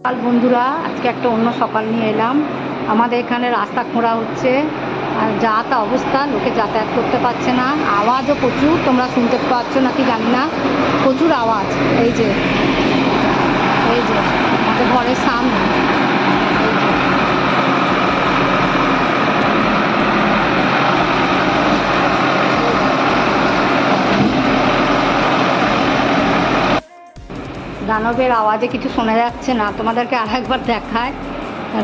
সকাল, বন্ধুরা, আজকে একটা অন্য সকাল নিয়ে এলাম। আমাদের এখানে রাস্তা খোঁড়া হচ্ছে। আর যা তা অবস্থা, লোকে যাতায়াত করতে পারছে না। আওয়াজও প্রচুর, তোমরা শুনতে পাচ্ছ নাকি জানি না। প্রচুর আওয়াজ, এই যে এই যে, আমাদের ঘরের সামনে। দানবের আওয়াজে কিছু শোনা যাচ্ছে না। তোমাদেরকে আর একবার দেখায়।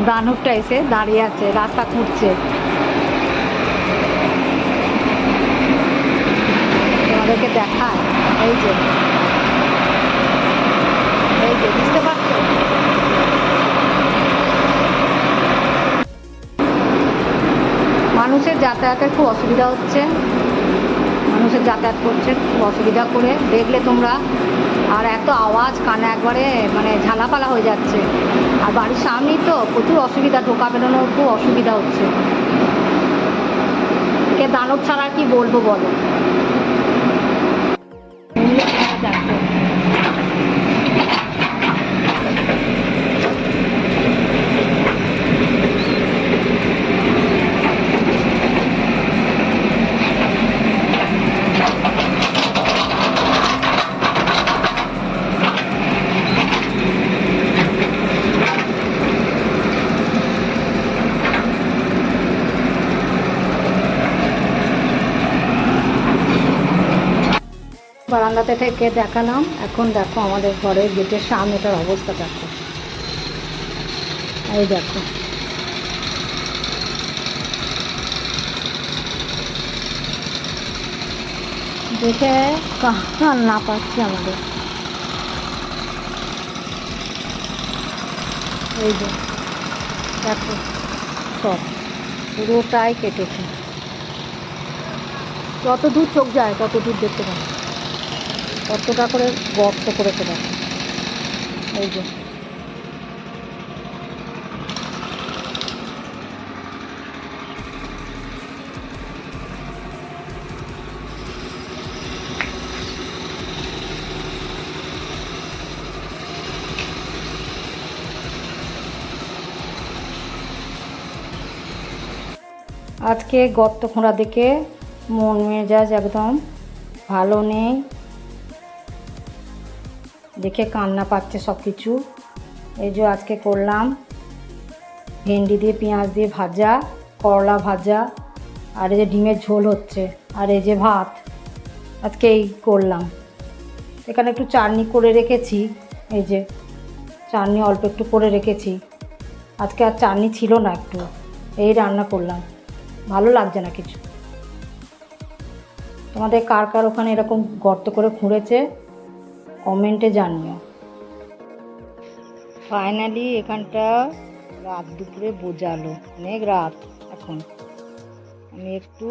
দানবটা এসে দাঁড়িয়ে আছে, রাস্তা খুঁড়ছে। তোমাদেরকে দেখায়। এই যে। এই যে, বুঝতে পারছ? মানুষের যাতায়াতের খুব অসুবিধা হচ্ছে। মানুষের যাতায়াত করছে, খুব অসুবিধা করে। দেখলে তোমরা, আর এত আওয়াজ, কানে একবারে মানে ঝালাপালা হয়ে যাচ্ছে। আর বাড়ির সামনেই তো প্রচুর অসুবিধা ঢোকা বেরোনোর খুব অসুবিধা হচ্ছে। কে দানব ছাড়া কি বলব বলো? বারান্দাতে থেকে দেখালাম। এখন দেখো আমাদের ঘরের গেটের সামনেটার অবস্থা দেখো। এই দেখো। দেখে কান্না পাচ্ছি আমাদের। এই যে, দেখো, সব, পুরোটাই কেটেছে। যত দূর চোখ যায় তত দূর দেখতে পাই কতটা করে গর্ত করেছে দেখো এই যে। আজকে গর্ত খোঁড়া দেখে মন মেজাজ একদম ভালো নেই। দেখে কান্না পাচ্ছে সব কিছু। এই যে আজকে করলাম ভেন্ডি দিয়ে, পেঁয়াজ দিয়ে ভাজা, করলা ভাজা, আর এই যে ডিমের ঝোল হচ্ছে, আর এই যে ভাত আজকে এই করলাম। এখানে একটু চাটনি করে রেখেছি, এই যে চাটনি অল্প একটু করে রেখেছি। আজকে আর চাটনি ছিল না একটু, এই রান্না করলাম, ভালো লাগছে না কিছু। তোমাদের কার কার ওখানে এরকম গর্ত করে খুঁড়েছে? কমেন্টে জানিও। ফাইনালি এখানটা রাত দুপুরে বোঝালো। অনেক রাত এখন। আমি একটু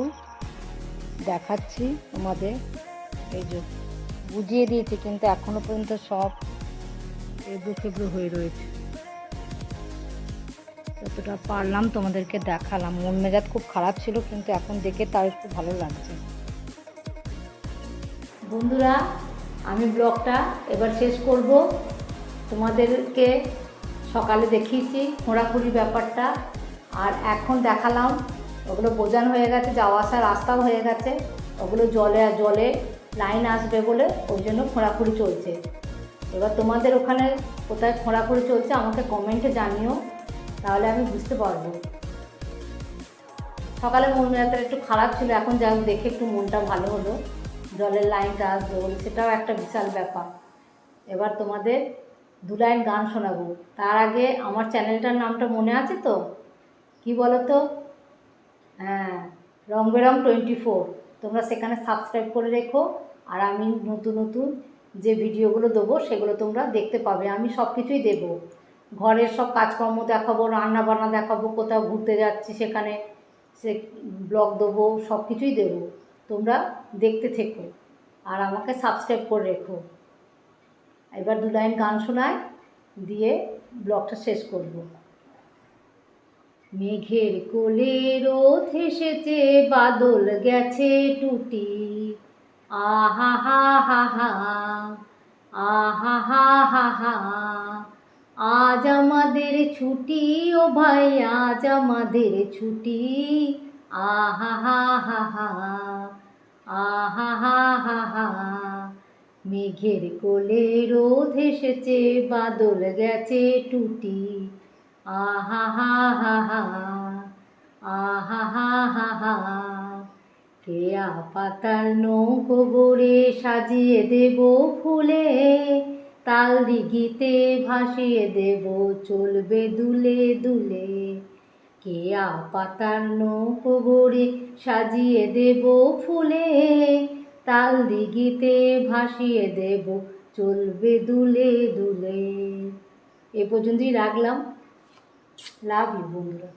দেখাচ্ছি তোমাদের। এই যে, বুঝিয়ে দিয়েছি, কিন্তু এখনও পর্যন্ত সব এবড়ো খেবড়ো হয়ে রয়েছে। যতটা পারলাম তোমাদেরকে দেখালাম। মন মেজাজ খুব খারাপ ছিল, কিন্তু এখন দেখে তার একটু ভালো লাগছে। বন্ধুরা আমি ব্লগটা এবার শেষ করব। তোমাদেরকে সকালে দেখিয়েছি খোঁড়াখুড়ি ব্যাপারটা। আর এখন দেখালাম, ওগুলো বোঝানো হয়ে গেছে, যাওয়া আসার রাস্তাও হয়ে গেছে। ওগুলো জলে আর জলে লাইন আসবে বলে ওই জন্য খোঁড়াখুড়ি চলছে। এবার তোমাদের ওখানে কোথায় খোঁড়াখুড়ি চলছে আমাকে কমেন্টে জানিও, তাহলে আমি বুঝতে পারব। সকালে মন মেজাজটা একটু খারাপ ছিল, এখন যা হোক দেখে একটু মনটা ভালো হলো। জলের লাইনটা আসবে বলে সেটাও একটা বিশাল ব্যাপার। এবার তোমাদের দু লাইন গান শোনাবো। তার আগে আমার চ্যানেলটার নামটা মনে আছে তো? কি বলো তো হ্যাঁ রং বেরং টোয়েন্টি ফোর তোমরা সেখানে সাবস্ক্রাইব করে রেখো। আর আমি নতুন নতুন যে ভিডিওগুলো দেবো, সেগুলো তোমরা দেখতে পাবে। আমি সব কিছুই দেবো। ঘরের সব কাজকর্ম দেখাবো রান্না বান্না দেখাবো, কোথাও ঘুরতে যাচ্ছি সেখানে, সে ব্লগ দেবো সব কিছুই দেবো। তোমরা দেখতে থেকো আর আমাকে সাবস্ক্রাইব করে রেখো। এবার দু লাইন গান শোনায় দিয়ে ব্লগটা শেষ করব। মেঘের কোলে রোদ এসেছে, বাদল গেছে টুটি। আহা হা হা হা, আহা হা হা হা। আজ আমাদের ছুটি, ও ভাই, আজ আমাদের ছুটি। আহা হা হা হা। আহা, হা হা হা। মেঘের কোলে রোদ এসেছে, বাদল গেছে টুটি। আহা, হা হা হা। আহা, হা হা হা। কেয়া পাতার নৌকো গড়ে সাজিয়ে দেব ফুলে। তাল দিঘিতে ভাসিয়ে দেব, চলবে দুলে দুলে। কেয়া পাতার নৌকো গড়ে সাজিয়ে দেব ফুলে? তাল দিঘিতে ভাসিয়ে দেব, চলবে দুলে দুলে। এ পর্যন্তই রাখলাম। লাভ ইউ বন্ধুরা।